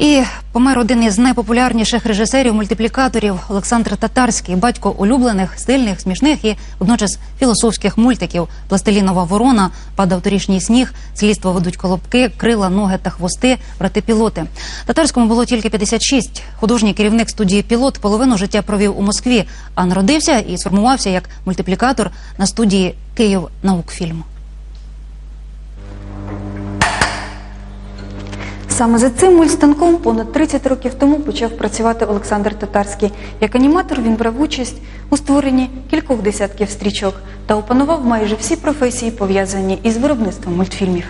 І помер один із найпопулярніших режисерів-мультиплікаторів Олександр Татарський, батько улюблених, стильних, смішних і водночас філософських мультиків Пластилінова ворона, падав торішній сніг, слідство ведуть колобки, крила, ноги та хвости, брати пілоти. Татарському було тільки 56. Художній керівник студії Пілот половину життя провів у Москві, а народився і сформувався як мультиплікатор на студії Київ наукфільму. Саме за цим мультстанком понад 30 років тому почав працювати Олександр Татарський. Як аніматор він брав участь у створенні кількох десятків стрічок та опанував майже всі професії, пов'язані із виробництвом мультфільмів.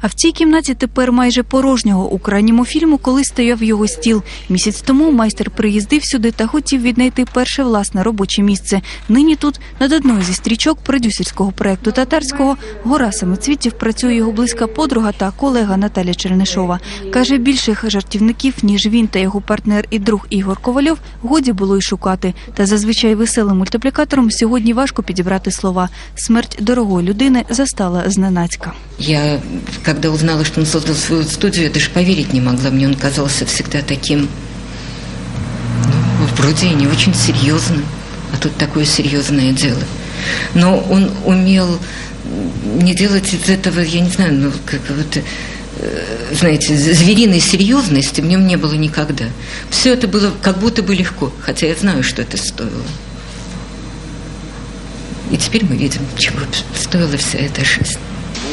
А в цій кімнаті тепер майже порожнього у крайньому фільму, коли стояв його стіл. Місяць тому майстер приїздив сюди та хотів віднайти перше власне робоче місце. Нині тут над одною зі стрічок продюсерського проекту татарського гора самоцвітів працює його близька подруга та колега Наталя Чернишова. Каже, більших жартівників ніж він та його партнер і друг Ігор Ковальов годі було й шукати. Та зазвичай веселим мультиплікатором сьогодні важко підібрати слова. Смерть дорогої людини застала зненацька. Я, когда узнала, что он создал свою студию, я даже поверить не могла. Мне он казался всегда таким, ну, вроде и не очень серьезным, а тут такое серьезное дело. Но он умел не делать из этого, я не знаю, ну, как вот, э, знаете, звериной серьезности в нем не было никогда. Все это было как будто бы легко, хотя я знаю, что это стоило. И теперь мы видим, чего стоила вся эта жизнь.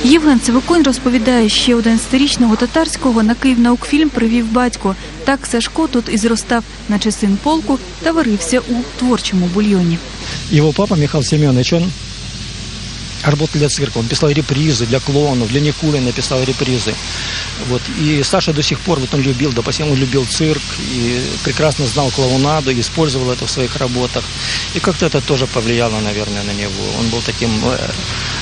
Євген Цивиконь розповідає, ще один сторічного татарського на Київ наукфільм привів батько. Так Сашко тут і зростав, наче син полку, та варився у творчому бульйоні. Его папа Михаил Семенович, он работал для цирка, он писал репризы для клоунов, для Никулина писал репризы. Вот. И Саша до сих пор, вот он любил, допустим, он любил цирк и прекрасно знал клоунаду, и использовал это в своих работах. И как-то это тоже повлияло, наверное, на него. Он был таким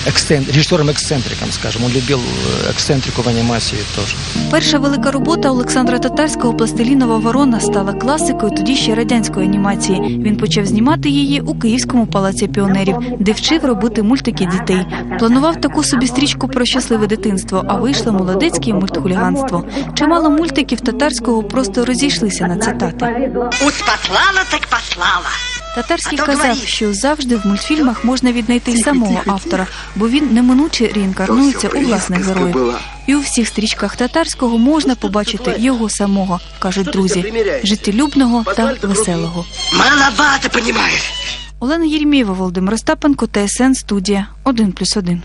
э, эксцен- режиссером-эксцентриком, скажем. Он любил э, эксцентрику в анимации тоже. Перша велика робота Олександра Татарського «Пластилінова ворона» стала класикою тоді ще радянської анімації. Він почав знімати її у Київському палаці піонерів, де вчив робити мультики дітей. Планував таку собі стрічку про щасливе дитинство, а вийшло молодецьке мультхуліганство. Чимало мультиків татарського просто розійшлися на цитати. Ус послала, так послала. Татарський казав, що завжди в мультфільмах можна віднайти й самого автора, бо він неминуче реінкарнується у власних героїв. І у всіх стрічках татарського можна побачити його самого, кажуть друзі, життєлюбного та веселого. Маловато понимаешь. Олена Єрмієва, Володимир Остапенко, ТСН Студія 1+,1.